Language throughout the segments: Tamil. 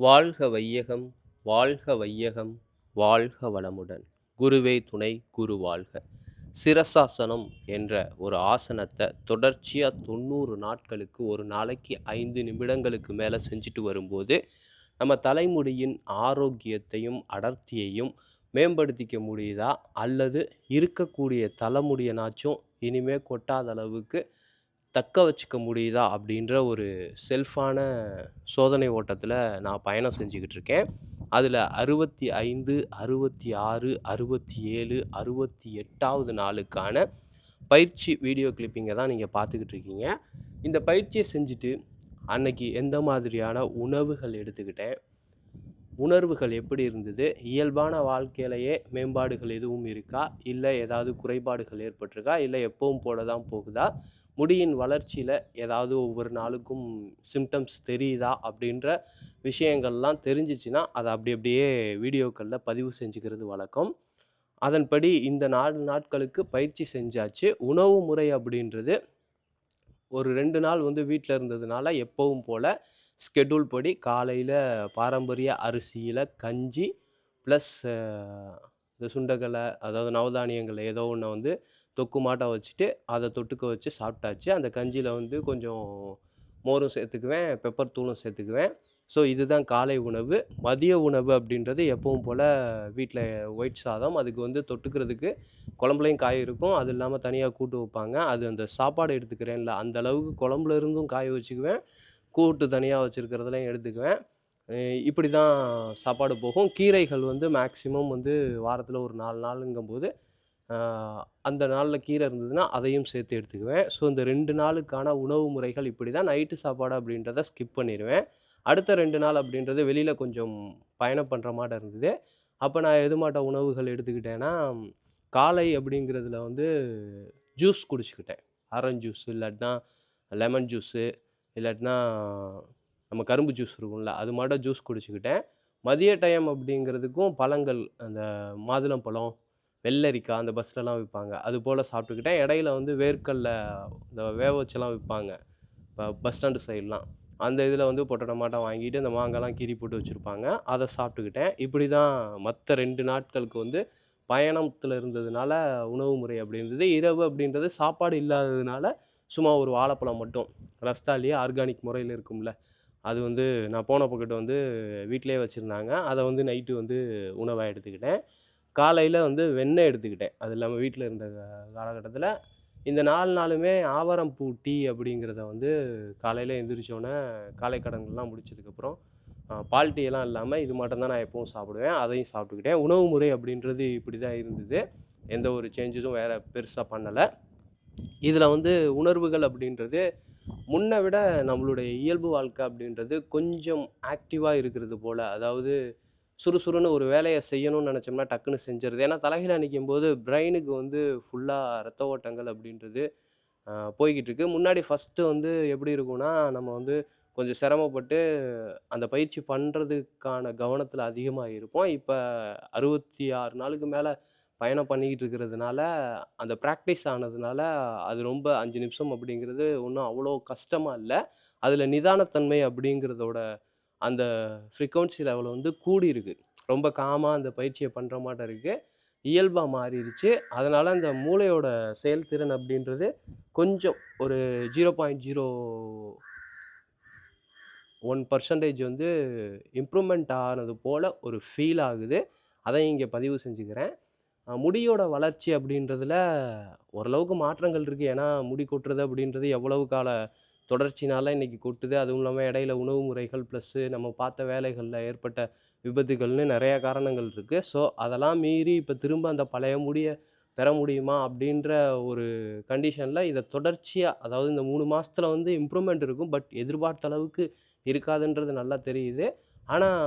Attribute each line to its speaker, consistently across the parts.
Speaker 1: வாழ்க வையகம் வாழ்க வையகம் வாழ்க வளமுடன். குருவே துணை குரு வாழ்க. சிரசாசனம் என்ற ஒரு ஆசனத்தை தொடர்ச்சியாக தொண்ணூறு நாட்களுக்கு ஒரு நாளைக்கு ஐந்து நிமிடங்களுக்கு மேலே செஞ்சுட்டு வரும்போது நம்ம தலைமுடியின் ஆரோக்கியத்தையும் அடர்த்தியையும் மேம்படுத்திக்க முடியுதா? அல்லது இருக்கக்கூடிய தலைமுடியனாச்சும் இனிமே கொட்டாத அளவுக்கு தக்க வச்சுக்க முடியுதா அப்படின்ற ஒரு செல்ஃபான சோதனை ஓட்டத்தில் நான் பயணம் செஞ்சுக்கிட்டு இருக்கேன். அதில் அறுபத்தி ஐந்து அறுபத்தி ஆறு அறுபத்தி ஏழு அறுபத்தி எட்டாவது நாளுக்கான பயிற்சி வீடியோ கிளிப்பிங்கை தான் நீங்கள் பார்த்துக்கிட்டு இருக்கீங்க. இந்த பயிற்சியை செஞ்சுட்டு அன்னைக்கு எந்த மாதிரியான உணவுகள் எடுத்துக்கிட்டேன்? உணர்வுகள் எப்படி இருந்தது? இயல்பான வாழ்க்கையிலேயே மேம்பாடுகள் எதுவும் இருக்கா? இல்லை ஏதாவது குறைபாடுகள் ஏற்பட்டிருக்கா? இல்லை எப்பவும் போல தான் போகுதா? முடியின் வளர்ச்சியில் ஏதாவது ஒவ்வொரு நாளுக்கும் சிம்டம்ஸ் தெரியுதா? அப்படின்ற விஷயங்கள்லாம் தெரிஞ்சிச்சுன்னா அதை அப்படி அப்படியே வீடியோக்களில் பதிவு செஞ்சுக்கிறது வழக்கம். அதன்படி இந்த நாலு நாட்களுக்கு பயிற்சி செஞ்சாச்சு. உணவு முறை அப்படின்றது ஒரு ரெண்டு நாள் வந்து வீட்டில் இருந்ததுனால எப்பவும் போல் ஸ்கெடியூல் படி காலையில் பாரம்பரிய அரிசியில் கஞ்சி ப்ளஸ் இந்த சுண்டக்கலை அதாவது நவதானியங்கள் ஏதோ ஒன்று வந்து தொக்கு மாட்டை வச்சுட்டு அதை தொட்டுக்க வச்சு சாப்பிட்டாச்சு. அந்த கஞ்சியில் வந்து கொஞ்சம் மோரும் சேர்த்துக்குவேன் பெப்பர் தூளும் சேர்த்துக்குவேன். ஸோ இதுதான் காலை உணவு. மதிய உணவு அப்படின்றது எப்பவும் போல் வீட்டில் ஒயிட் சாதம். அதுக்கு வந்து தொட்டுக்கிறதுக்கு குழம்புலையும் காய் இருக்கும். அது இல்லாமல் தனியாக கூட்டு வைப்பாங்க. அது அந்த சாப்பாடு எடுத்துக்கிறேன்ல. அந்த அளவுக்கு குழம்புல இருந்தும் காய வச்சுக்குவேன். கூட்டு தனியாக வச்சுருக்கிறதுலையும் எடுத்துக்குவேன். இப்படி தான் சாப்பாடு போகும். கீரைகள் வந்து மேக்ஸிமம் வந்து வாரத்தில் ஒரு நாலு நாளுங்கும்போது அந்த நாளில் கீரை இருந்ததுன்னா அதையும் சேர்த்து எடுத்துக்குவேன். ஸோ இந்த ரெண்டு நாளுக்கான உணவு முறைகள் இப்படி தான் நைட்டு சாப்பாடு அப்படின்றத ஸ்கிப் பண்ணிடுவேன். அடுத்த ரெண்டு நாள் அப்படின்றது வெளியில் கொஞ்சம் பயணம் பண்ணுற மாதிரி இருந்தது. அப்போ நான் எது மாட்ட உணவுகள் எடுத்துக்கிட்டேன்னா காலை அப்படிங்கிறதுல வந்து ஜூஸ் குடிச்சுக்கிட்டேன். ஆரஞ்ச் ஜூஸ் இல்லாட்டினா லெமன் ஜூஸு இல்லாட்டினா நம்ம கரும்பு ஜூஸ் இருக்கும்ல அது மாட்ட ஜூஸ் குடிச்சுக்கிட்டேன். மதிய டைம் அப்படிங்கிறதுக்கும் பழங்கள் அந்த மாதுளம்பழம் வெள்ளரிக்காய் அந்த பஸ்லலாம் விற்பாங்க அது போல் சாப்பிட்டுக்கிட்டேன். இடையில வந்து வேர்க்கடல இந்த வேக வச்செல்லாம் விற்பாங்க இப்போ பஸ் ஸ்டாண்டு சைட்லாம் அந்த இதில் வந்து பொட்டை மாட்டம் வாங்கிட்டு இந்த மாங்காய்லாம் கீறி போட்டு வச்சுருப்பாங்க. அதை சாப்பிட்டுக்கிட்டேன். இப்படி தான் மற்ற ரெண்டு நாட்களுக்கு வந்து பயணத்தில் இருந்ததுனால உணவு முறை அப்படின்றது இரவு அப்படின்றது சாப்பாடு இல்லாததுனால சும்மா ஒரு வாழைப்பழம் மட்டும். ரஸ்தாலியே ஆர்கானிக் முறையில் இருக்கும்ல. அது வந்து நான் போன வந்து வீட்டிலேயே வச்சுருந்தாங்க. அதை வந்து நைட்டு வந்து உணவாக எடுத்துக்கிட்டேன். காலையில் வந்து வெண்ணெய் எடுத்துக்கிட்டேன். அது இல்லாமல் வீட்டில் இருந்த காலகட்டத்தில் இந்த நாலு நாளுமே ஆவாரம் பூ டீ அப்படிங்கிறத வந்து காலையில் எந்திரிச்சோன்னே காலை கடன்கள்லாம் முடிச்சதுக்கப்புறம் பால் டீயெல்லாம் இல்லாமல் இது மட்டும் தான் நான் எப்பவும் சாப்பிடுவேன். அதையும் சாப்பிட்டுக்கிட்டேன். உணவு முறை அப்படின்றது இப்படி தான் இருந்தது. எந்த ஒரு சேஞ்சஸும் வேறு பெருசாக பண்ணலை. இதில் வந்து உணர்வுகள் அப்படின்றது முன்னை விட நம்மளுடைய இயல்பு வாழ்க்கை அப்படின்றது கொஞ்சம் ஆக்டிவாக இருக்கிறது போல். அதாவது சுறுசுறுன்னு ஒரு வேலையை செய்யணும்னு நினச்சோம்னா டக்குன்னு செஞ்சிருது. ஏன்னா தலைகீழ நிற்கும்போது பிரெயினுக்கு வந்து ஃபுல்லாக ரத்த ஓட்டங்கள் அப்படின்றது போய்கிட்டு இருக்கு முன்னாடி ஃபஸ்ட்டு வந்து எப்படி இருக்கும்னா நம்ம வந்து கொஞ்சம் சிரமப்பட்டு அந்த பயிற்சி பண்ணுறதுக்கான கவனத்தில் அதிகமாக இருப்போம். இப்போ அறுபத்தி ஆறு நாளுக்கு மேலே பயணம் பண்ணிக்கிட்டு இருக்கிறதுனால அந்த ப்ராக்டிஸ் ஆனதுனால அது ரொம்ப அஞ்சு நிமிஷம் அப்படிங்கிறது ஒன்றும் அவ்வளோ கஷ்டமாக இல்லை. அதில் நிதானத்தன்மை அப்படிங்கிறதோட அந்த ஃப்ரீக்வன்சி லெவல் வந்து கூடியிருக்கு. ரொம்ப காமாக அந்த பயிற்சியை பண்ணுற மாட்டம் இருக்குது இயல்பாக மாறிடுச்சு. அதனால் அந்த மூளையோட செயல்திறன் அப்படின்றது கொஞ்சம் ஒரு zero point zero one percentage வந்து இம்ப்ரூவ்மெண்ட் ஆனது போல் ஒரு ஃபீல் ஆகுது. அதை இங்கே பதிவு செஞ்சுக்கிறேன். முடியோட வளர்ச்சி அப்படின்றதுல ஓரளவுக்கு மாற்றங்கள் இருக்குது ஏன்னா முடி கொட்டுறது அப்படின்றது எவ்வளவு கால தொடர்ச்சினால இன்னைக்கு கொட்டுது. அதுவும் இல்லாமல் இடையில உணவு முறைகள் ப்ளஸ்ஸு நம்ம பார்த்த வேலைகளில் ஏற்பட்ட விபத்துகள்னு நிறைய காரணங்கள் இருக்குது ஸோ அதெல்லாம் மீறி இப்போ திரும்ப அந்த பழைய முடிய பெற முடியுமா அப்படின்ற ஒரு கண்டிஷனில் இதை தொடர்ச்சியாக அதாவது இந்த மூணு மாதத்தில் வந்து இம்ப்ரூவ்மெண்ட் இருக்கும். பட் எதிர்பார்த்த அளவுக்கு இருக்காதுன்றது நல்லா தெரியுது. ஆனால்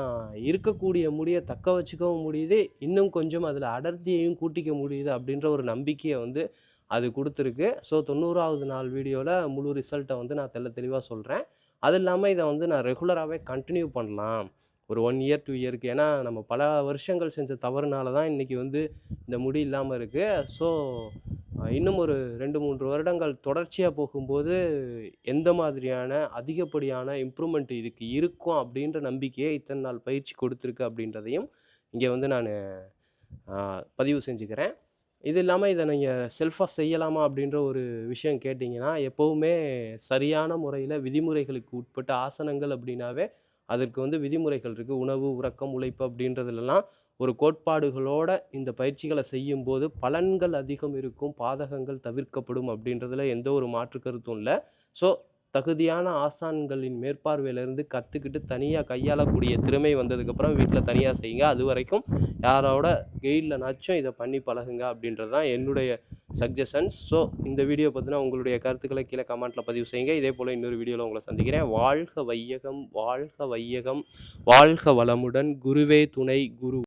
Speaker 1: இருக்கக்கூடிய முடியை தக்க வச்சுக்கவும் முடியுது. இன்னும் கொஞ்சம் அதில் அடர்த்தியையும் கூட்டிக்க முடியுது அப்படின்ற ஒரு நம்பிக்கையை வந்து அது கொடுத்துருக்கு. ஸோ தொண்ணூறாவது நாள் வீடியோவில் முழு ரிசல்ட்டை வந்து நான் தெல்ல தெளிவாக சொல்கிறேன் அது இல்லாமல் இதை வந்து நான் ரெகுலராகவே கண்டினியூ பண்ணலாம். ஒரு ஒன் இயர் டூ இயருக்கு ஏன்னா நம்ம பல வருஷங்கள் செஞ்ச தவறுனால தான் இன்றைக்கி வந்து இந்த முடி இல்லாமல் இருக்குது ஸோ இன்னும் ஒரு 2, 3 வருடங்கள் தொடர்ச்சியாக போகும்போது, எந்த மாதிரியான அதிகப்படியான இம்ப்ரூவ்மெண்ட் இதுக்கு இருக்கும் அப்படின்ற நம்பிக்கையை இத்தனை நாள் பயிற்சி கொடுத்துருக்கு அப்படின்றதையும், இங்கே வந்து நான் பதிவு செஞ்சுக்கிறேன். இது இல்லாமல் இதை நீங்கள் செல்ஃபாக செய்யலாமா அப்படின்ற ஒரு விஷயம் கேட்டிங்கன்னா எப்போவுமே சரியான முறையில் விதிமுறைகளுக்கு உட்பட்ட ஆசனங்கள் அப்படின்னாவே, அதற்கு வந்து விதிமுறைகள் இருக்குது உணவு, உறக்கம், உழைப்பு அப்படின்றதுலலாம் ஒரு கோட்பாடுகளோட இந்த பயிற்சிகள செய்யும்போது பலன்கள் அதிகம் இருக்கும். பாதகங்கள் தவிர்க்கப்படும் அப்படின்றதுல எந்த ஒரு மாற்று கருத்தும் இல்லை ஸோ தகுதியான ஆசான்களின் மேற்பார்வையிலேருந்து கற்றுக்கிட்டு தனியாக கையாளக்கூடிய திறமை வந்ததுக்கப்புறம் வீட்டில் தனியாக செய்யுங்க. அது வரைக்கும் யாரோட கெய்ட்லனாச்சும் இதை பண்ணி பழகுங்க அப்படின்றது தான் என்னுடைய சஜஷன்ஸ். ஸோ இந்த வீடியோ பத்தின உங்களுடைய கருத்துக்களை கீழே கமெண்ட்டில் பதிவு செய்யுங்க. இதே போல் இன்னொரு வீடியோவில் உங்களை சந்திக்கிறேன். வாழ்க வையகம்! வாழ்க வையகம்! வாழ்க வளமுடன்! குருவே துணை! குரு